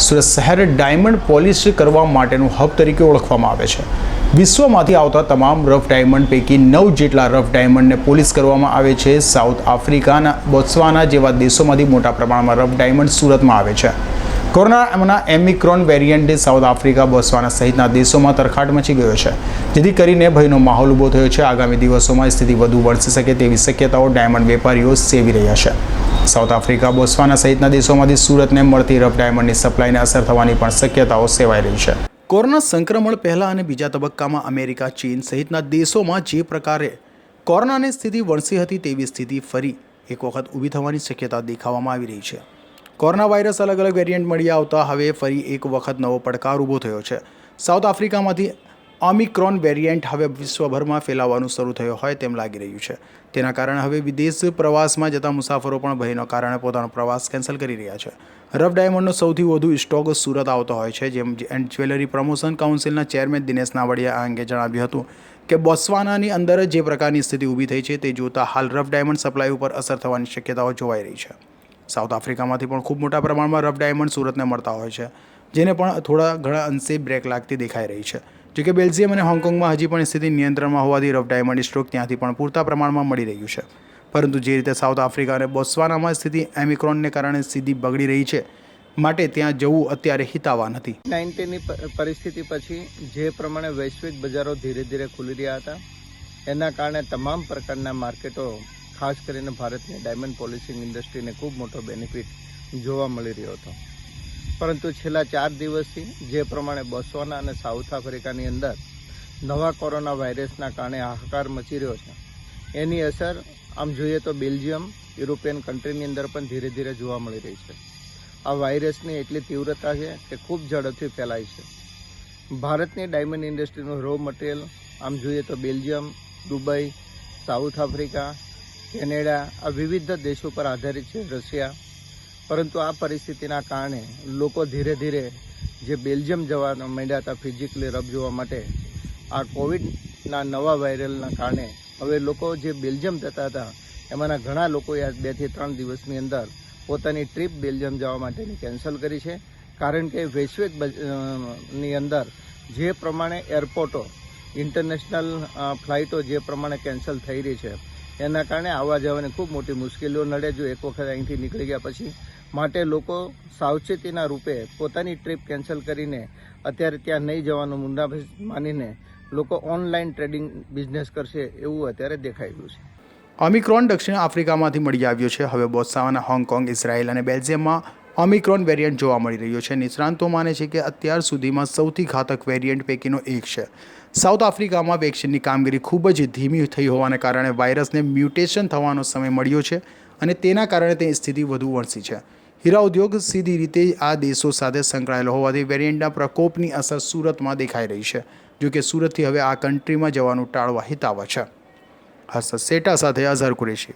સુરત શહેર diamond polish કરવા માટેનું હબ તરીકે ઓળખવામાં આવે છે. વિશ્વમાંથી આવતા તમામ રફ ડાયમંડ પૈકી નવ જેટલા રફ ડાયમંડને પોલિશ કરવામાં આવે છે. સાઉથ આફ્રિકાના, બોત્સવાના જેવા દેશોમાંથી મોટા પ્રમાણમાં રફ ડાયમંડ સુરતમાં આવે છે. કોરોનાના એમિક્રોન વેરિયન્ટે સાઉથ આફ્રિકા, બોત્સવાના સહિતના દેશોમાં તરખાટ મચી ગયો છે. જેથી કરીને ભયનો માહોલ ઊભો થયો છે. આગામી દિવસોમાં સ્થિતિ વધુ વણસી શકે તેવી શક્યતાઓ ડાયમંડ વેપારીઓ સેવી રહ્યા છે. સાઉથ આફ્રિકા બોસ્વાના સહિતના દેશોમાંથી સુરતને મળતી રફ ડાયમંડની સપ્લાયને અસર થવાની પણ શક્યતાઓ સેવાઈ રહી છે. કોરોના સંક્રમણ પહેલાં અને બીજા તબક્કામાં અમેરિકા, ચીન સહિતના દેશોમાં જે પ્રકારે કોરોનાની સ્થિતિ વણસી હતી તેવી સ્થિતિ ફરી એક વખત ઊભી થવાની શક્યતા દેખાવામાં આવી રહી છે. કોરોના વાયરસ અલગ અલગ વેરિયન્ટ મળી આવતા હવે ફરી એક વખત નવો પડકાર ઊભો થયો છે. સાઉથ આફ્રિકામાંથી ઓમિક્રોન વેરિયન્ટ હવે વિશ્વભરમાં ફેલાવાનું શરૂ થયો હોય તેમ લાગી રહ્યું છે. તેના કારણે હવે વિદેશ પ્રવાસમાં જતા મુસાફરો પણ ભયના કારણે પોતાનો પ્રવાસ કેન્સલ કરી રહ્યા છે. રફ ડાયમંડનો સૌથી વધુ સ્ટોક સુરત આવતો હોય છે, જેમ એન્ડ જ્વેલરી પ્રમોશન કાઉન્સિલના ચેરમેન દિનેશ નાવડિયા આ અંગે જણાવ્યું હતું કે બોત્સવાનાની અંદર જે પ્રકારની સ્થિતિ ઊભી થઈ છે તે જોતા હાલ રફ ડાયમંડ સપ્લાય ઉપર અસર થવાની શક્યતાઓ જોવાઈ રહી છે. સાઉથ આફ્રિકામાંથી પણ ખૂબ મોટા પ્રમાણમાં રફ ડાયમંડ સુરતને મળતા હોય છે, જેને પણ થોડા ઘણા અંશે બ્રેક લાગતી દેખાઈ રહી છે. જોકે બેલ્જિયમ અને હોંગકોંગમાં હજી પણ સ્થિતિ નિયંત્રણમાં હોવાથી રફ ડાયમંડ સ્ટ્રોક ત્યાંથી પણ પૂરતા પ્રમાણમાં મળી રહ્યું છે. પરંતુ જે રીતે સાઉથ આફ્રિકા અને બોત્સવાનામાં સ્થિતિ એમિક્રોનને કારણે સીધી બગડી રહી છે, માટે ત્યાં જવું અત્યારે હિતાવા નથી. નાઇન્ટીનની પરિસ્થિતિ પછી જે પ્રમાણે વૈશ્વિક બજારો ધીરે ધીરે ખુલી રહ્યા હતા, એના કારણે તમામ પ્રકારના માર્કેટો, ખાસ કરીને ભારતની ડાયમંડ પોલિશિંગ ઇન્ડસ્ટ્રીને ખૂબ મોટો બેનિફિટ જોવા મળી રહ્યો હતો. પરંતુ છેલ્લા ચાર દિવસથી જે પ્રમાણે બસવાના અને સાઉથ આફ્રિકાની અંદર નવા કોરોના વાયરસના કારણે હાહાકાર મચી રહ્યો છે, એની અસર આમ જોઈએ તો બેલ્જિયમ, યુરોપિયન કન્ટ્રીની અંદર પણ ધીરે ધીરે જોવા મળી રહી છે. આ વાયરસની એટલી તીવ્રતા છે કે ખૂબ ઝડપથી ફેલાય છે. ભારતની ડાયમંડ ઇન્ડસ્ટ્રીનું રો મટીરિયલ આમ જોઈએ તો Belgium, Dubai, South Africa, Canada, આ વિવિધ દેશો પર આધારિત છે રશિયા પરંતુ આ પરિસ્થિતિના કારણે લોકો ધીરે ધીરે જે બેલ્જિયમ જવા માંડ્યા હતા ફિઝિકલી રબ જોવા માટે, આ કોવિડના નવા વાયરલના કારણે હવે લોકો જે બેલ્જિયમ જતા હતા, એમાંના ઘણા લોકોએ આ બેથી ત્રણ દિવસની અંદર પોતાની ટ્રીપ બેલ્જિયમ જવા માટેની કેન્સલ કરી છે. કારણ કે વૈશ્વિકની અંદર જે પ્રમાણે એરપોર્ટો ઇન્ટરનેશનલ ફ્લાઇટો જે પ્રમાણે કેન્સલ થઈ રહી છે એના કારણે આવવા જવાની ખૂબ મોટી મુશ્કેલીઓ નડે જો એક વખત અહીંથી નીકળી ગયા પછી. માટે લોકો સાવચેતીના રૂપે પોતાની ટ્રીપ કેન્સલ કરીને અત્યારે ત્યાં નહીં જવાનું મુદ્દાભાસ માનીને લોકો ઓનલાઈન ટ્રેડિંગ બિઝનેસ કરશે એવું અત્યારે દેખાઈ રહ્યું છે. ઓમિક્રોન દક્ષિણ આફ્રિકામાંથી મળી આવ્યો છે. હવે બોત્સાવાના હોંગકોંગ, ઇઝરાયલ અને બેલ્જિયમમાં ઓમિક્રોન વેરિયન્ટ જોવા મળી રહ્યો છે. નિષ્ણાંતો માને છે કે અત્યાર સુધીમાં સૌથી ઘાતક વેરિયન્ટ પૈકીનો એક છે. સાઉથ આફ્રિકામાં વેક્સિનની કામગીરી ખૂબ જ ધીમી થઈ હોવાને કારણે વાયરસને મ્યુટેશન થવાનો સમય મળ્યો છે અને તેના કારણે તે સ્થિતિ વધુ વણસી છે. હીરા ઉદ્યોગ સીધી રીતે આ દેશો સાથે સંકળાયેલો હોવાથી વેરિયન્ટના પ્રકોપની અસર સુરતમાં દેખાઈ રહી છે, જો કે સુરતથી હવે આ કન્ટ્રીમાં જવાનું ટાળવા હિતાવ છે. હર્ષદ સેટા સાથે અઝહર કુરેશી.